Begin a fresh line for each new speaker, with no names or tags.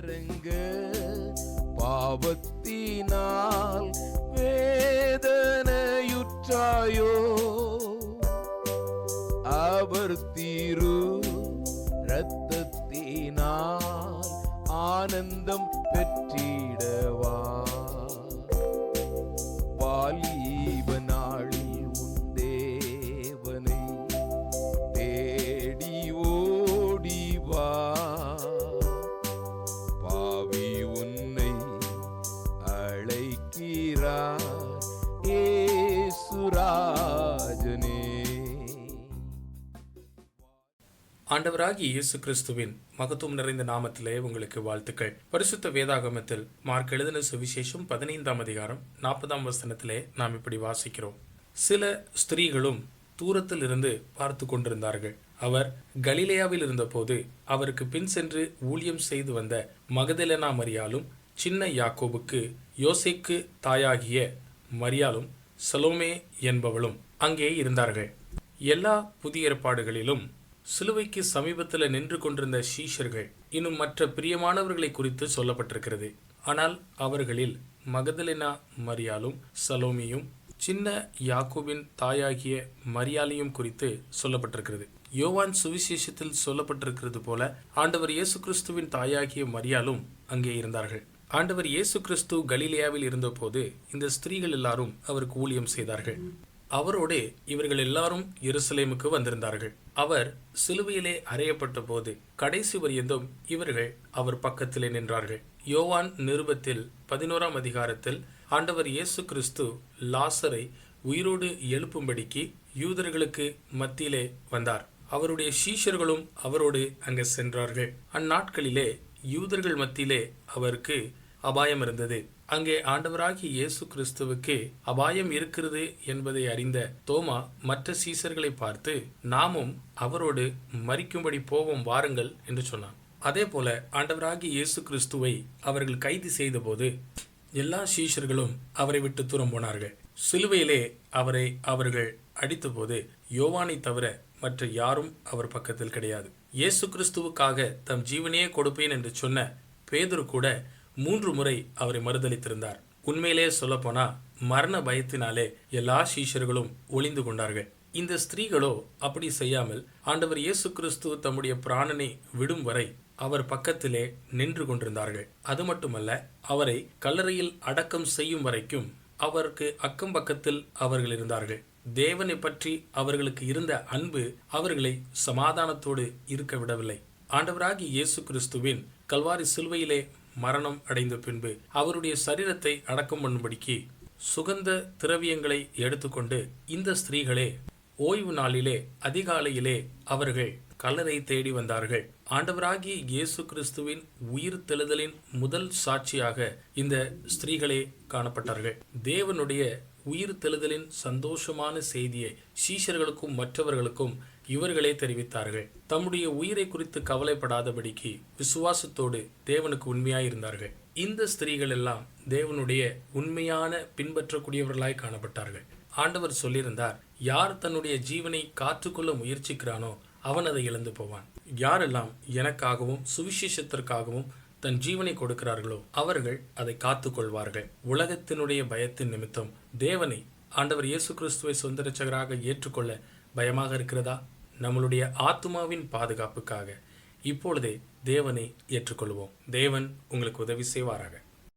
கலரங்க. பாவத்தினால் வேதனையுற்றாயோ. அவர் தீரு ரத்தத்தினால் ஆனந்தம் பெற்றிடவா. ராஜனே
ஆண்டவராகி இயேசு கிறிஸ்துவின் மகத்துவம் நிறைந்த நாமத்திலே உங்களுக்கு வாழ்த்துக்கள். பரிசுத்த வேதாகமத்தில் மார்க் எழுதின சுவிசேஷம் பதினைந்தாம் அதிகாரம் நாற்பதாம் வசனத்திலே நாம் இப்படி வாசிக்கிறோம். சில ஸ்திரீகளும் தூரத்தில் இருந்து பார்த்து கொண்டிருந்தார்கள். அவர் கலிலேயாவில் இருந்தபோது அவருக்கு பின் சென்று ஊழியம் செய்து வந்த மகதலனா மரியாலும் சின்ன யாக்கோபுக்கு யோசேக்கு தாயாகிய மரியாலும் சலோமே என்பவளும் அங்கே இருந்தார்கள். எல்லா புதிய ஏற்பாடுகளிலும் சிலுவைக்கு சமீபத்தில் நின்று கொண்டிருந்த சீஷர்கள் இன்னும் மற்ற பிரியமானவர்களை குறித்து சொல்லப்பட்டிருக்கிறது. ஆனால் அவர்களில் மகதலினா மரியாலும் சலோமியும் சின்ன யாக்கோபின் தாயாகிய மரியாலையும் குறித்து சொல்லப்பட்டிருக்கிறது. யோவான் சுவிசேஷத்தில் சொல்லப்பட்டிருக்கிறது போல ஆண்டவர் இயேசு கிறிஸ்துவின் தாயாகிய மரியாலும் அங்கே இருந்தார்கள். ஆண்டவர் இயேசு கிறிஸ்து கலீலியாவில் இருந்தபோது இந்த ஸ்திரீகள் எல்லாரும் அவருக்கு ஊழியம் செய்தார்கள். அவரோடு இவர்கள் எல்லாரும் எருசலேமுக்கு வந்திருந்தார்கள். அவர் சிலுவையிலே அறையப்பட்ட போது கடைசி வரியந்தும் இவர்கள் அவர் பக்கத்திலே நின்றார்கள். யோவான் நிருபத்தில் பதினோராம் அதிகாரத்தில் ஆண்டவர் இயேசு கிறிஸ்து லாசரை உயிரோடு எழுப்பும்படிக்கு யூதர்களுக்கு மத்தியிலே வந்தார். அவருடைய சீஷர்களும் அவரோடு அங்கு சென்றார்கள். அந்நாட்களிலே யூதர்கள் மத்தியிலே அவருக்கு அபாயம் இருந்தது. அங்கே ஆண்டவராகிய இயேசு கிறிஸ்துவுக்கு அபாயம் இருக்கிறது என்பதை அறிந்த தோமா மற்ற சீசர்களை பார்த்து நாமும் அவரோடு மறிக்கும்படி போவோம் வாருங்கள் என்று சொன்னான். அதே போல ஆண்டவராகிய இயேசு கிறிஸ்துவை அவர்கள் கைது செய்தபோது எல்லா சீஷர்களும் அவரை விட்டு தூரம் போனார்கள். சிலுவையிலே அவரை அவர்கள் அடித்தபோது யோவானை தவிர மற்ற யாரும் அவர் பக்கத்தில் கிடையாது. இயேசு கிறிஸ்துவுக்காக தம் ஜீவனையே கொடுப்பேன் என்று சொன்ன பேதுரு கூட மூன்று முறை அவரை மறுதளித்திருந்தார். உண்மையிலே சொல்லப்போனா மரண பயத்தினாலே எல்லா சீஷர்களும் ஒளிந்து கொண்டார்கள். இந்த ஸ்திரீகளோ அப்படி செய்யாமல் ஆண்டவர் இயேசு கிறிஸ்து தம்முடைய பிராணனை விடும் வரை அவர் பக்கத்திலே நின்று கொண்டிருந்தார்கள். அது மட்டுமல்ல அவரை கல்லறையில் அடக்கம் செய்யும் வரைக்கும் அவருக்கு அக்கம் பக்கத்தில் அவர்கள் இருந்தார்கள். தேவனை பற்றி அவர்களுக்கு இருந்த அன்பு அவர்களை சமாதானத்தோடு இருக்க விடவில்லை. ஆண்டவராகி இயேசு கிறிஸ்துவின் கல்வாரி சிலுவையிலே மரணம் அடைந்த பின்பு அவருடைய சரீரத்தை அடக்கம் பண்ணும்படிக்கு சுகந்த திரவியங்களை எடுத்துக்கொண்டு இந்த ஸ்திரீகளே ஓய்வு நாளிலே அதிகாலையிலே அவர்கள் கல்லறை தேடி வந்தார்கள். ஆண்டவராகிய இயேசு கிறிஸ்துவின் உயிர் தெழுதலின் முதல் சாட்சியாக இந்த ஸ்திரீகளே காணப்பட்டார்கள். தேவனுடைய உயிர் தெழுதலின் சந்தோஷமான செய்தியை சீஷர்களுக்கும் மற்றவர்களுக்கும் இவர்களே தெரிவித்தார்கள். தம்முடைய உயிரை குறித்து கவலைப்படாதபடிக்கு விசுவாசத்தோடு தேவனுக்கு உண்மையாயிருந்தார்கள். இந்த ஸ்திரீகள் எல்லாம் தேவனுடைய உண்மையான பின்பற்றக்கூடியவர்களாய் காணப்பட்டார்கள். ஆண்டவர் சொல்லியிருந்தார் யார் தன்னுடைய ஜீவனை காத்துக்கொள்ள முயற்சிக்கிறானோ அவன் அதை இழந்து போவான். யாரெல்லாம் எனக்காகவும் சுவிசேஷத்திற்காகவும் தன் ஜீவனை கொடுக்கிறார்களோ அவர்கள் அதை காத்துக்கொள்வார்கள். உலகத்தினுடைய பயத்தின் நிமித்தம் தேவனை ஆண்டவர் இயேசு கிறிஸ்துவை சொந்த ரட்சகராக ஏற்றுக்கொள்ள பயமாக இருக்கிறதா? நம்மளுடைய ஆத்மாவின் பாதுகாப்புக்காக இப்பொழுதே தேவனை ஏற்றுக்கொள்வோம். தேவன் உங்களுக்கு உதவி செய்வாராக.